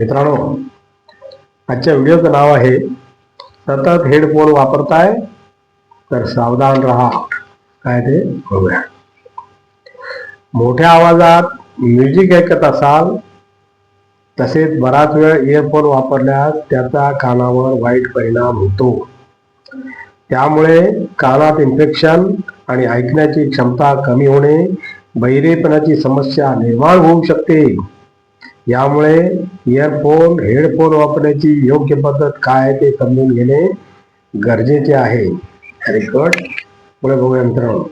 मित्रांनो आजच्या व्हिडिओचं नाव आहे सतत हेडफोन वापरताय तर सावधान राहा. काय ते? बघूया. मोठ्या आवाजात म्युझिक ऐकत असाल तसेच बराच वेळ इयरफोन वापरल्यास त्याचा कानावर वाईट परिणाम होतो. त्यामुळे कानात इन्फेक्शन आणि ऐकण्याची क्षमता कमी होणे बहिरेपणाची समस्या निर्माण होऊ शकते. यामुळे इयरफोन हेडफोन वापरण्याची योग्य पद्धत काय आहे ते समजून घेणे गरजेचे आहे. रेकॉर्ड पुढे बघूया मित्रांनो.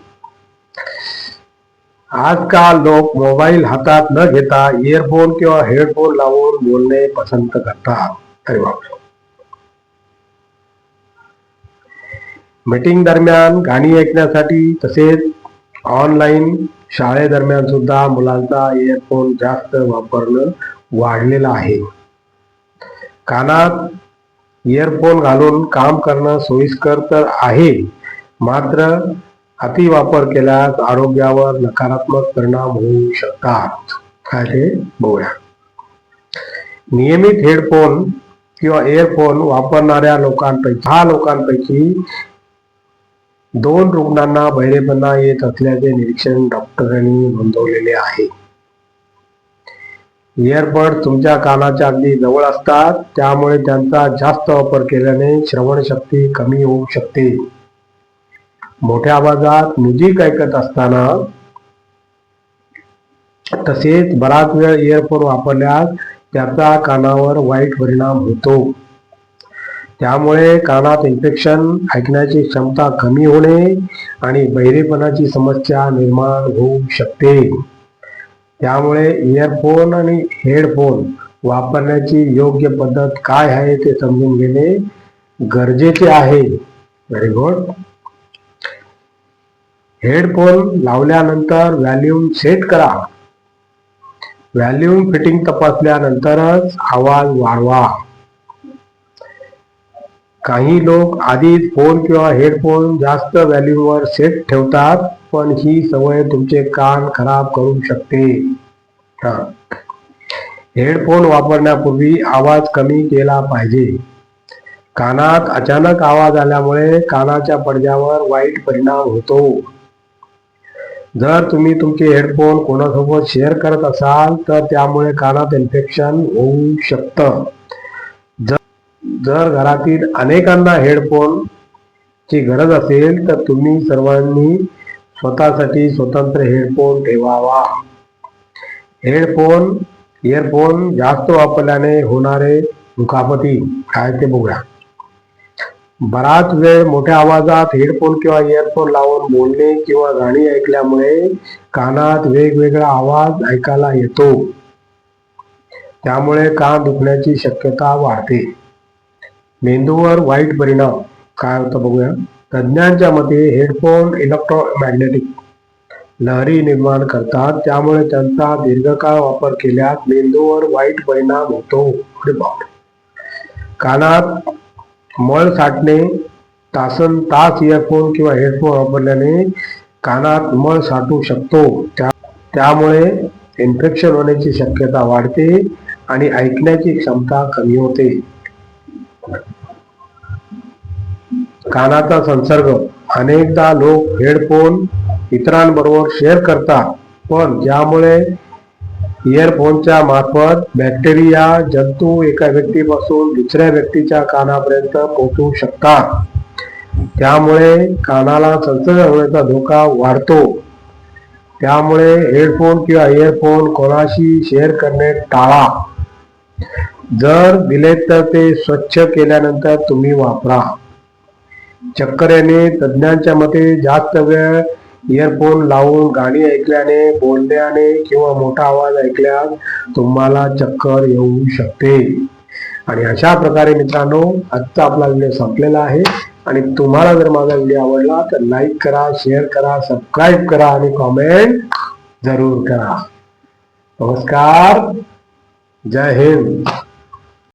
आजकाल लोक मोबाईल हातात न घेता इयरफोन किंवा हेडफोन लावून बोलणे पसंत करतात. अरे बापरे. मीटिंग दरम्यान गाणी ऐकण्यासाठी तसेच ऑनलाईन शाळेदरम्यान सुद्धा मुलांचा इयरफोन जास्त वापरणं वाढलेलं आहे. कानात इयरफोन घालून काम करणं सोयीस्कर तर आहे मात्र अतिवापर केल्यास आरोग्यावर नकारात्मक परिणाम होऊ शकतात. काय ते बघूया नियमित हेडफोन किंवा इयरफोन वापरणाऱ्या लोकांपैकी दहा लोकांपैकी दोन रुग्णांना बहिरेपणा येत असल्याचे निरीक्षण डॉक्टरांनी नोंदवलेले आहे. इयरबड तुमच्या कानाच्या अगदी जवळ असतात त्यामुळे त्यांचा जास्त वापर केल्याने श्रवणशक्ती कमी होऊ शकते. मोठ्या आवाजात म्युझिक ऐकत असताना तसेच बराच वेळ इयरफोन वापरल्यास त्याचा कानावर वाईट परिणाम होतो. त्यामुळे कानात इन्फेक्शन ऐकण्याची क्षमता कमी होणे आणि बहिरेपणाची समस्या निर्माण होऊ शकते. त्यामुळे इयरफोन आणि हेडफोन वापरण्याची योग्य पद्धत काय आहे ते समजून घेणे गरजेचे आहे. व्हेरी गुड हेडफोन लावल्यानंतर व्हॅल्यूम सेट करा. व्हॅल्यूम फिटिंग तपासल्यानंतरच आवाज वाढवा. काही लोक आधीच फोन किंवा हेडफोन जास्त व्हॅल्यूवर सेट ठेवतात पण ही सवय तुमचे कान खराब करू शकते. हेडफोन वापरण्यापूर्वी आवाज कमी केला पाहिजे. कानात अचानक आवाज आल्यामुळे कानाच्या पडद्यावर वाईट परिणाम होतो. जर तुम्ही तुमचे हेडफोन कोणासोबत शेअर करत असाल तर त्यामुळे कानात इन्फेक्शन होऊ शकतं. जर घरातील अनेकांना हेडफोन ची गरज असेल तर तुम्ही सर्वांनी स्वतःसाठी स्वतंत्र हेडफोन ठेवावा. हेडफोन इयरफोन जास्त वापरल्याने होणारे दुखापती. काय ते बघूया. बराच वेळ मोठ्या आवाजात हेडफोन किंवा इयरफोन लावून बोलणे किंवा गाणी ऐकल्यामुळे कानात वेगवेगळा आवाज ऐकायला येतो. त्यामुळे कान दुखण्याची शक्यता वाढते. मेंदूवर वाईट परिणाम. काय होतं बघूया. तज्ज्ञांच्या मते हेडफोन इलेक्ट्रोमॅग्नेटिक लहरी निर्माण करतात. त्यामुळे त्यांचा दीर्घकाळ वापर केल्यास मेंदूवर वाईट परिणाम होतो. कानात मळ साठणे तासन तास इयरफोन किंवा हेडफोन वापरल्याने कानात मळ साठू शकतो. त्या त्यामुळे इन्फेक्शन होण्याची शक्यता वाढते आणि ऐकण्याची क्षमता कमी होते. कानाचा संसर्ग. अनेकदा लोक हेडफोन इतरांबरोबर शेअर करतात पण ज्यामुळे इयरफोनच्या मार्फत बॅक्टेरिया जंतू एका व्यक्तीपासून दुसऱ्या व्यक्तीच्या कानापर्यंत पोहोचू शकतात. त्यामुळे कानाला संसर्ग होण्याचा धोका वाढतो. त्यामुळे हेडफोन किंवा इयरफोन कोणाशी शेअर करणे टाळा. जर दिले तर ते स्वच्छ केल्यानंतर तुम्ही वापरा. चक्कर याने तज्ज्ञांच्या मते जास्त वेळ इयरफोन लावून गाणी ऐकल्याने बोलण्याने किंवा मोठा आवाज ऐकल्यास तुम्हाला चक्कर येऊ शकते. आणि अशा प्रकारे मित्रांनो आजचा आपला व्हिडिओ संपलेला आहे. आणि तुम्हाला जर माझा व्हिडिओ आवडला तर लाईक करा शेअर करा सबस्क्राईब करा आणि कॉमेंट जरूर करा. नमस्कार. जय हिंद.